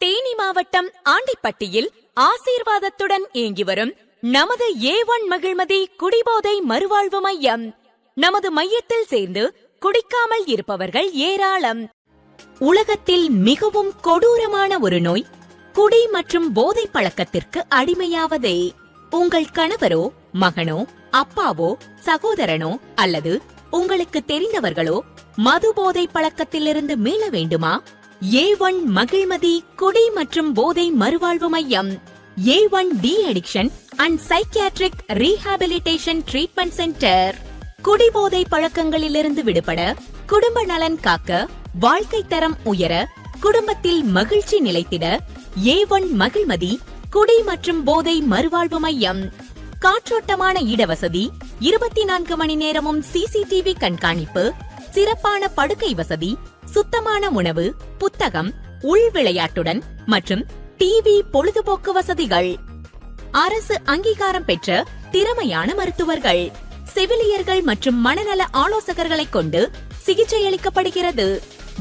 தேனி மாவட்டம் ஆண்டிப்பட்டியில் ஆசீர்வாதத்துடன் இயங்கி வரும் நமது ஏ ஒன் மகிழ்மதி குடிபோதை மறுவாழ்வு மையம். நமது மையத்தில் சேர்ந்து குடிக்காமல் இருப்பவர்கள் ஏராளம். உலகத்தில் மிகவும் கொடூரமான ஒரு நோய் குடி மற்றும் போதை பழக்கத்திற்கு அடிமையாவதே. உங்கள் கணவரோ மகனோ அப்பாவோ சகோதரனோ அல்லது உங்களுக்கு தெரிந்தவர்களோ மது போதை பழக்கத்திலிருந்து மீள வேண்டுமா? ஏ ஒன் மகிழ்மதி குடி மற்றும் போதை மறுவாழ்வு மையம். A one D addiction and psychiatric rehabilitation treatment centre. குடிபோதை பழக்கங்களிலிருந்து விடுபட குடும்ப நலன் காக்க வாழ்க்கை தரம் உயர குடும்பத்தில் மகிழ்ச்சி நிலைத்திட ஏ ஒன் மகிழ்மதி குடி மற்றும் போதை மறுவாழ்வு மையம். காற்றோட்டமான இடவசதி இருபத்தி நான்கு மணி நேரமும் சிசிடிவி கண்காணிப்பு சிறப்பான படுக்கை வசதி சுத்தமான உணவு புத்தகம் உள் விளையாட்டுடன் மற்றும் டிவி பொழுதுபோக்கு வசதிகள். அரசு அங்கீகாரம் பெற்ற திறமையான மருத்துவர்கள் செவிலியர்கள் மற்றும் மனநல ஆலோசகர்களை கொண்டு சிகிச்சை அளிக்கப்படுகிறது.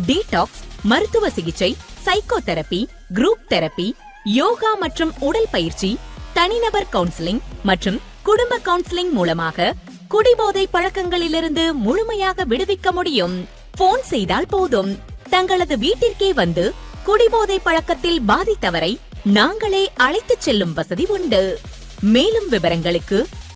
டீடாக்ஸ் மருத்துவ சிகிச்சை சைக்கோதெரபி குரூப் தெரபி யோகா மற்றும் உடல் பயிற்சி தனிநபர் கவுன்சிலிங் மற்றும் குடும்ப கவுன்சிலிங் மூலமாக குடிபோதை பழக்கங்களிலிருந்து முழுமையாக விடுவிக்க முடியும். போன் செய்தால் போதும். தங்களது வீட்டிற்கே வந்து குடிபோதை பழக்கத்தில் பாதித்தவரை நாங்களே அழைத்துச் செல்லும் வசதி உண்டு. மேலும் விவரங்களுக்கு